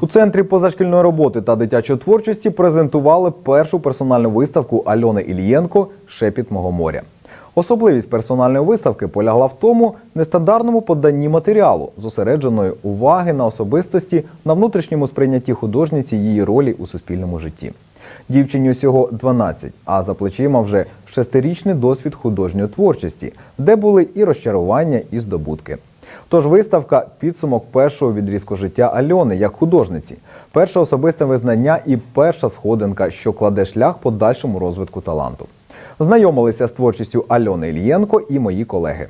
У центрі позашкільної роботи та дитячої творчості презентували першу персональну виставку Альони Ільєнко Шепіт мого моря. Особливість персональної виставки полягла в тому нестандартному поданні матеріалу, зосередженої уваги на особистості на внутрішньому сприйнятті художниці її ролі у суспільному житті. Дівчині усього 12, а за плечима вже шестирічний досвід художньої творчості, де були і розчарування, і здобутки. Тож виставка підсумок першого відрізку життя Альони як художниці, перше особисте визнання і перша сходинка, що кладе шлях подальшому розвитку таланту. Знайомилися з творчістю Альони Ільєнко і мої колеги.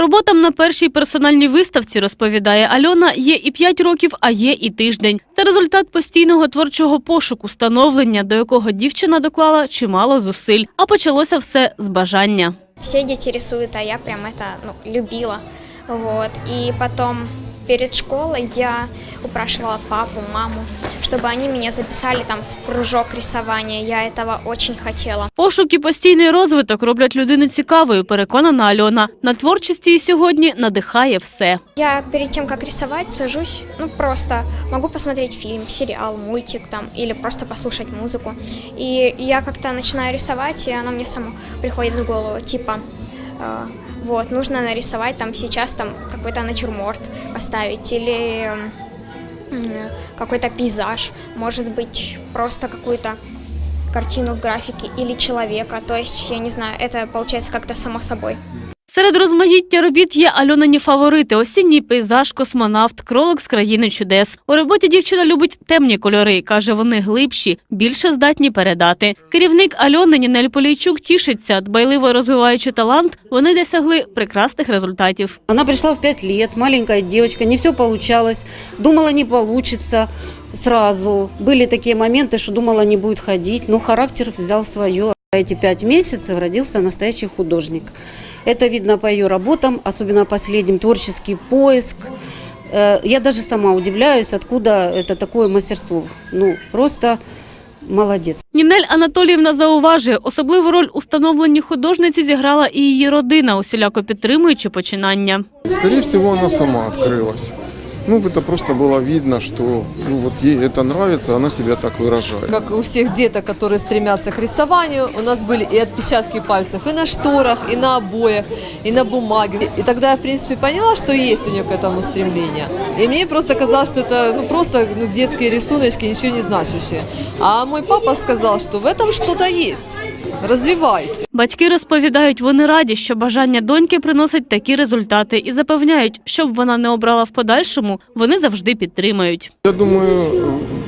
Роботам на першій персональній виставці, розповідає Альона, є і 5 років, а є і тиждень. Це результат постійного творчого пошуку, становлення, до якого дівчина доклала чимало зусиль. А почалося все з бажання. Все дети рисуют, а я прям это ну, любила. Вот. И потом перед школой я упрашивала папу, маму, чтобы они меня записали там в кружок рисования. Я этого очень хотела. Пошук і постійний розвиток роблять людину цікавою, переконана Альона. На творчості і сьогодні надихає все. Я перед тем, как рисовать, сажусь, ну просто могу посмотреть фильм, сериал, мультик там, или просто послушать музыку. И я как-то начинаю рисовать, и оно мне само приходит в голову, типа, э, вот, нужно нарисовать там сейчас там какой-то натюрморт поставить, или м, какой-то пейзаж, может быть, просто какую-то картину в графике или человека, то есть, я не знаю, это получается как-то само собой. Серед розмаїття робіт є Альонині фаворити: осінній пейзаж, космонавт, кролик з країни чудес. У роботі дівчина любить темні кольори. каже, вони глибші, більше здатні передати. Керівник Альони Нінель Полійчук тішиться, дбайливо розвиваючи талант, вони досягли прекрасних результатів. Она пришла в пять лет, маленькая девочка, не все получалось, думала не получится сразу. Были такие моменты, что думала не будет ходить, но характер взял свое За эти пять месяцев родился настоящий художник. Это видно по ее работам, особенно последним, творческий поиск. Э, Я даже сама удивляюсь, откуда это такое мастерство. Ну, просто молодец. Нінель Анатоліївна зауважує, особливу роль у становленні художниці зіграла і її родина, усіляко підтримуючи починання. Скорее всего, она сама открылась. Ну, это просто было видно, что ну, вот ей это нравится, она себя так выражает. Как у всех деток, которые стремятся к рисованию, у нас были и отпечатки пальцев и на шторах, и на обоях, и на бумаге. И тогда я, в принципе, поняла, что есть у нее к этому стремление. И мне просто казалось, что это ну, просто ну, детские рисуночки, ничего не значащие. А мой папа сказал, что в этом что-то есть. Развивайте. Батьки розповідають, вони раді, що бажання доньки приносить такі результати і запевняють, щоб вона не обрала в подальшому, вони завжди підтримають. Я думаю,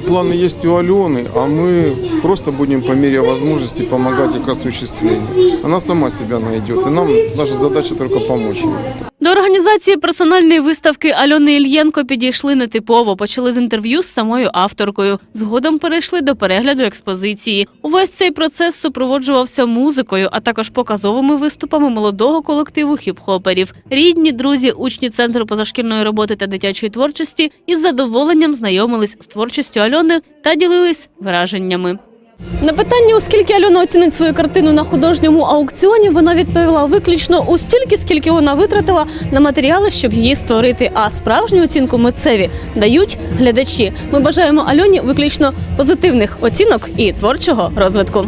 планы есть у Алены, а мы просто будем по мере возможности помогать ей к осуществлению. Она сама себя найдет, и нам наша задача только помочь ей. До організації персональної виставки Альони Ільєнко підійшли нетипово. Почали з інтерв'ю з самою авторкою. Згодом перейшли до перегляду експозиції. Увесь цей процес супроводжувався музикою, а також показовими виступами молодого колективу хіп-хоперів. Рідні, друзі, учні центру позашкільної роботи та дитячої творчості із задоволенням знайомились з творчістю Альони та ділились враженнями. На питання, оскільки Альона оцінить свою картину на художньому аукціоні, вона відповіла виключно у стільки, скільки вона витратила на матеріали, щоб її створити. А справжню оцінку митцеві дають глядачі. Ми бажаємо Альоні виключно позитивних оцінок і творчого розвитку.